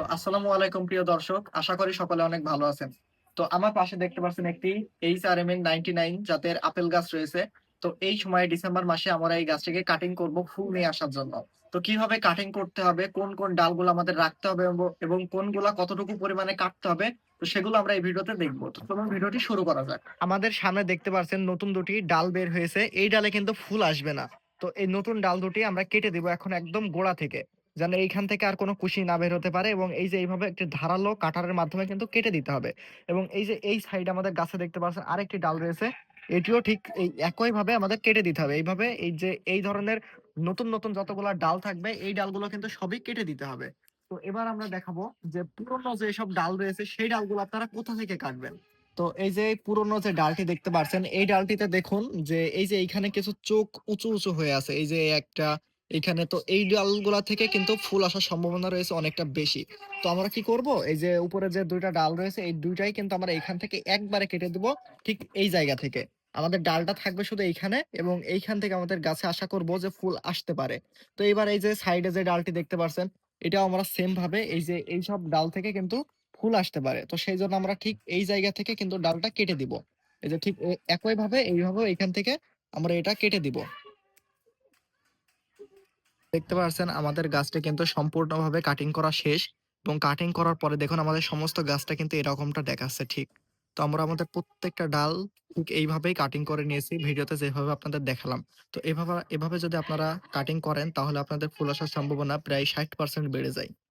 তো আসসালামু আলাইকুম, প্রিয় দর্শক। আশা করি সকলে অনেক ভালো আছেন। তো আমার পাশে দেখতে পাচ্ছেন একটি H R M N ninety nine জাতের আপেল গাছ রয়েছে। তো এই সময় ডিসেম্বর মাসে আমরা এই গাছটিকে কাটিং করব ফুল নিয়ে আসার জন্য। তো কীভাবে কাটিং করতে হবে, কোন কোন ডালগুলো আমাদের রাখতে হবে এবং- কোনগুলা কতটুকু পরিমাণে কাটতে হবে, তো সেগুলো আমরা এই ভিডিওতে দেখব। তো চলুন ভিডিওটি শুরু করা যাক। আমাদের সামনে দেখতে পাচ্ছেন নতুন দুটি ডাল বের হয়েছে। এই ডালে কিন্তু ফুল আসবে না। তো এই নতুন ডাল দুটি আমরা কেটে দিব এখন একদম গোড়া থেকে। যেন এইখান থেকে আর কোনো কুশি না বের হতে পারে এবং এই যে এইভাবে একটি ধারালো কাটারের মাধ্যমে কিন্তু কেটে দিতে হবে। এবং এই যে এই সাইডে আমাদের গাছে দেখতে পাচ্ছেন আরেকটি ডাল রয়েছে, এটিও ঠিক এই একই ভাবে আমাদের কেটে দিতে হবে। এইভাবে এই যে এই ধরনের নতুন নতুন যতগুলা ডাল থাকবে, এই ডালগুলো কিন্তু সবই কেটে দিতে হবে। তো এবার আমরা দেখাবো যে পুরনো যে সব ডাল রয়েছে, সেই ডালগুলো আপনারা কোথা থেকে কাটবেন? তো এই যে পুরনো যে ডালটি দেখতে পাচ্ছেন, এই ডালটিতে দেখুন যে এই যে এইখানে কিছু চোখ উঁচু উঁচু হয়ে আছে। এই যে একটা এখানে তো এই ডালগুলা থেকে কিন্তু ফুল আসার সম্ভাবনা রয়েছে অনেকটা বেশি। তো আমরা কি করব? এই যে উপরে যে দুইটা ডাল রয়েছে, এই দুইটাই কিন্তু আমরা এখান থেকে একবারে কেটে দিব ঠিক এই জায়গা থেকে। আমাদের ডালটা থাকবে শুধু এইখানে এবং এইখান থেকে আমাদের গাছে আশা করব যে ফুল আসতে পারে। তো এবার এই যে সাইডে যে ডালটি দেখতে পাচ্ছেন এটাও আমরা সেম ভাবে এই যে এই সব ডাল থেকে কিন্তু ফুল আসতে পারে। তো সেই জন্য আমরা ঠিক এই জায়গা থেকে কিন্তু ডালটা কেটে দিব। এই যে ঠিক একই ভাবে এইভাবে এখান থেকে আমরা এটা কেটে দিব। দেখতে পাচ্ছেন আমাদের গাছটা কিন্তু সম্পূর্ণভাবে কাটিং করা শেষ এবং কাটিং করার পরে দেখুন আমাদের সমস্ত গাছটা কিন্তু এরকমটা দেখাচ্ছে ঠিক। তো আমরা আমাদের প্রত্যেকটা ডাল ঠিক এইভাবেই কাটিং করে নিয়েছি, ভিডিওতে যেভাবে আপনাদের দেখালাম। তো এভাবে এভাবে যদি আপনারা কাটিং করেন তাহলে আপনাদের ফুল আসার সম্ভাবনা প্রায় ষাট পার্সেন্ট বেড়ে যায়।